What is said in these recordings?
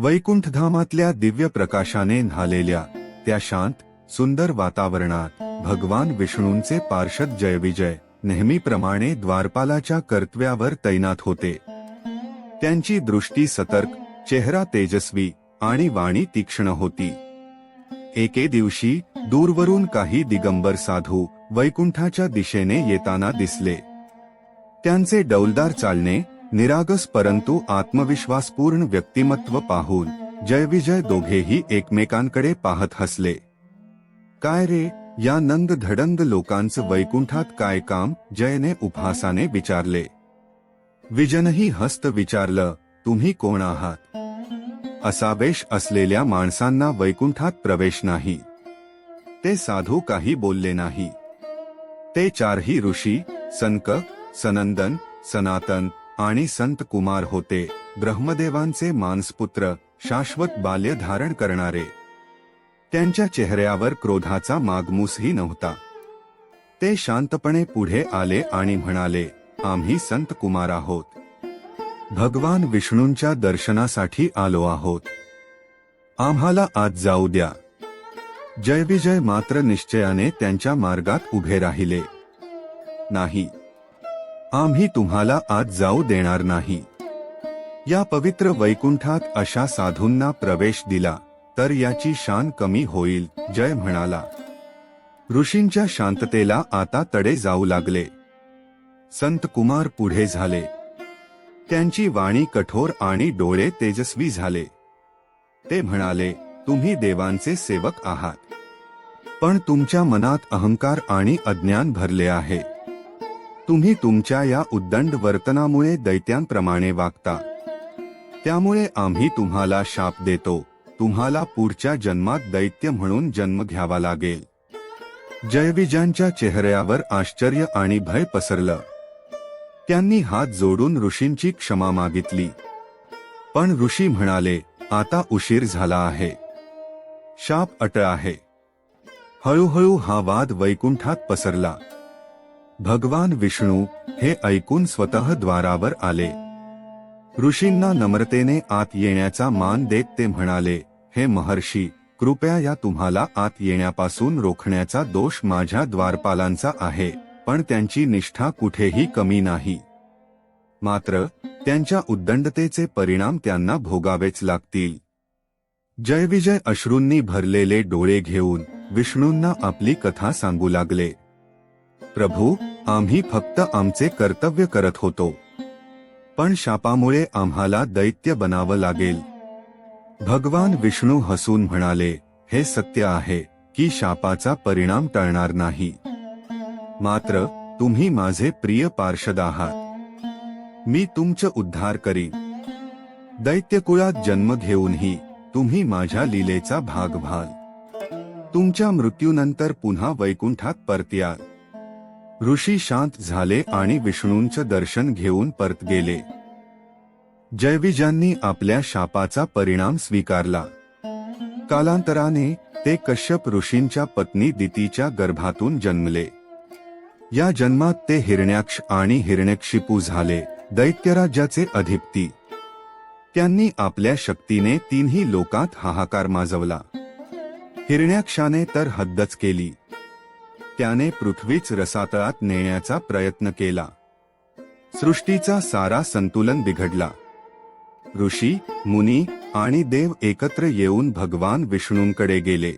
वैकुंठधामातल्या दिव्य प्रकाशाने न्हालेल्या त्या शांत सुंदर वातावरणात भगवान विष्णूंचे पार्षद जयविजय नेहमीप्रमाणे द्वारपालाच्या कर्तव्यावर तैनात होते. त्यांची दृष्टी सतर्क चेहरा तेजस्वी आणि वाणी तीक्ष्ण होती. एके दिवशी दूरवरून काही दिगंबर साधू वैकुंठाच्या दिशेने येताना दिसले. त्यांचे डौलदार चालणे निरागस परंतु आत्मविश्वासपूर्ण व्यक्तिमत्व पाहून जयविजय दोघेही एकमेकांकडे पाहत हसले. काय रे या नंद धडंद लोकांचं वैकुंठात काय काम? जयने उपहासाने विचारले. विजनही हस्त विचारलं तुम्ही कोण आहात? असावेश असलेल्या माणसांना वैकुंठात प्रवेश नाही. ते साधू काही बोलले नाही. ते चारही ऋषी सनक सनंदन सनातन आणि संत कुमार होते. ब्रह्मदेवांचे मानसपुत्र शाश्वत बाल्य धारण करणारे. त्यांच्या चेहऱ्यावर क्रोधाचा मागमूसही नव्हता. ते शांतपणे पुढे आले आणि म्हणाले आम्ही संत कुमार आहोत. भगवान विष्णूंच्या दर्शनासाठी आलो आहोत. आम्हाला आज जाऊ द्या. जयविजय मात्र निश्चयाने त्यांच्या मार्गात उभे राहिले. नाही. आम्ही तुम्हाला आज जाऊ देणार नाही. या पवित्र वैकुंठात अशा साधूंना प्रवेश दिला तर याची शान कमी होईल जय म्हणाला. ऋषींच्या शांततेला आता तडे जाऊ लागले. संत कुमार पुढे झाले. त्यांची वाणी कठोर आणि डोळे तेजस्वी झाले. ते म्हणाले तुम्ही देवांचे सेवक आहात. पण तुमच्या मनात अहंकार आणि अज्ञान भरले आहे. तुम्ही तुमच्या या उद्दंड वर्तनामुळे दैत्यांप्रमाणे वागता. त्यामुळे आम्ही तुम्हाला शाप देतो. तुम्हाला पुढच्या जन्मात दैत्य म्हणून जन्म घ्यावा लागेल. जयविजांच्या चेहऱ्यावर आश्चर्य आणि भय पसरलं. त्यांनी हात जोडून ऋषींची क्षमा मागितली. पण ऋषी म्हणाले आता उशीर झाला आहे. शाप अट आहे. हळूहळू हा वाद वैकुंठात पसरला. भगवान विष्णू हे ऐकून स्वतः द्वारावर आले. ऋषींना नम्रतेने आत येण्याचा मान देत ते म्हणाले हे महर्षी कृपया या तुम्हाला आत येण्यापासून रोखण्याचा दोष माझ्या द्वारपालांचा आहे पण त्यांची निष्ठा कुठेही कमी नाही. मात्र त्यांच्या उद्दंडतेचे परिणाम त्यांना भोगावेच लागतील. जयविजय अश्रूंनी भरलेले डोळे घेऊन विष्णूंना आपली कथा सांगू लागले. प्रभू आम्ही फक्त आमचे कर्तव्य करत होतो. पण शापामुळे आम्हाला दैत्य बनावं लागेल. भगवान विष्णू हसून म्हणाले हे सत्य आहे की शापाचा परिणाम टळणार नाही. मात्र तुम्ही माझे प्रिय पार्षद आहात. मी तुमचं उद्धार करीन. दैत्यकुळात जन्म घेऊनही तुम्ही माझ्या लीलेचा भाग व्हाल. तुमच्या मृत्यूनंतर पुन्हा वैकुंठात परत्या ऋषी शांत झाले आणि विष्णूंचं दर्शन घेऊन परत गेले. जयविजांनी आपल्या शापाचा परिणाम स्वीकारला. कालांतराने ते कश्यप ऋषींच्या पत्नी दितीच्या गर्भातून जन्मले. या जन्मात ते हिरण्याक्ष आणि हिरण्यक्षिपू झाले दैत्यराज्याचे अधिपती. त्यांनी आपल्या शक्तीने तीनही लोकात हाहाकार माजवला. हिरण्याक्षाने तर हद्दच केली. त्याने पृथ्वीच रसातळात नेण्याचा प्रयत्न केला. सृष्टीचा सारा संतुलन बिघडला. ऋषी मुनी आणि देव एकत्र येऊन भगवान विष्णूंकडे गेले.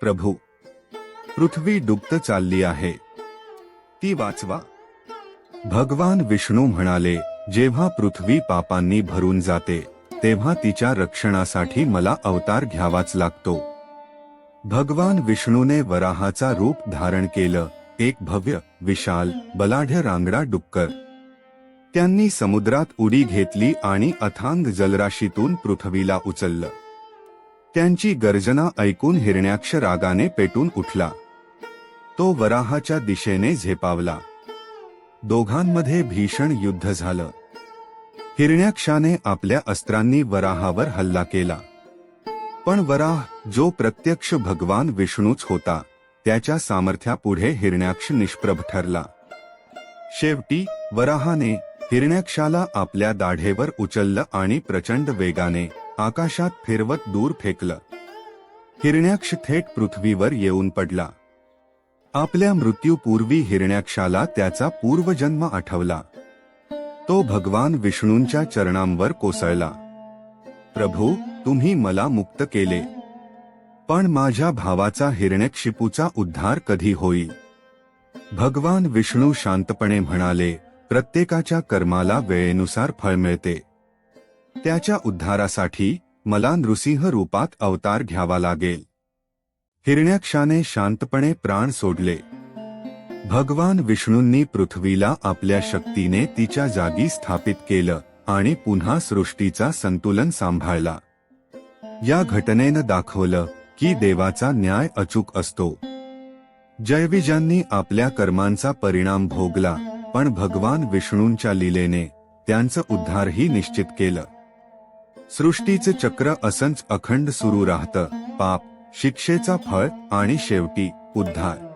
प्रभू पृथ्वी डुबत चालली आहे. ती वाचवा. भगवान विष्णू म्हणाले जेव्हा पृथ्वी पापांनी भरून जाते तेव्हा तिच्या रक्षणासाठी मला अवतार घ्यावाच लागतो. भगवान विष्णूने वराहाचा रूप धारण केलं. एक भव्य विशाल बलाढ्य रांगडा डुक्कर. त्यांनी समुद्रात उडी घेतली आणि अथांग जलराशीतून पृथ्वीला उचललं. त्यांची गर्जना ऐकून हिरण्याक्ष रागाने पेटून उठला. तो वराहाच्या दिशेने झेपावला. दोघांमध्ये भीषण युद्ध झालं. हिरण्याक्षाने आपल्या अस्त्रांनी वराहावर हल्ला केला. पण वराह जो प्रत्यक्ष भगवान विष्णूच होता त्याच्या सामर्थ्यापुढे हिरण्याक्ष निष्प्रभ ठरला. शेवटी वराहाने हिरण्याक्षाला आपल्या दाढेवर उचललं आणि प्रचंड वेगाने आकाशात फिरवत दूर फेकलं. हिरण्याक्ष थेट पृथ्वीवर येऊन पडला. आपल्या मृत्यूपूर्वी हिरण्याक्षाला त्याचा पूर्वजन्म आठवला. तो भगवान विष्णूंच्या चरणांवर कोसळला. प्रभू तुम्ही मला मुक्त केले. पण माझ्या भावाचा हिरण्यक्षिपूचा उद्धार कधी होईल? भगवान विष्णू शांतपणे म्हणाले प्रत्येकाच्या कर्माला वेळेनुसार फळ मिळते. त्याच्या उद्धारासाठी मला नृसिंह रूपात अवतार घ्यावा लागेल. हिरण्याक्षाने शांतपणे प्राण सोडले. भगवान विष्णूंनी पृथ्वीला आपल्या शक्तीने तिच्या जागी स्थापित केलं आणि पुन्हा सृष्टीचा संतुलन सांभाळला. या घटनेनं दाखवलं की देवाचा न्याय अचूक असतो. जयविजांनी आपल्या कर्मांचा परिणाम भोगला पण भगवान विष्णूंच्या लीलेने त्यांचं उद्धारही निश्चित केलं. सृष्टीचं चक्र असंच अखंड सुरू राहतं पाप शिक्षेचा फळ आणि शेवटी उद्धार.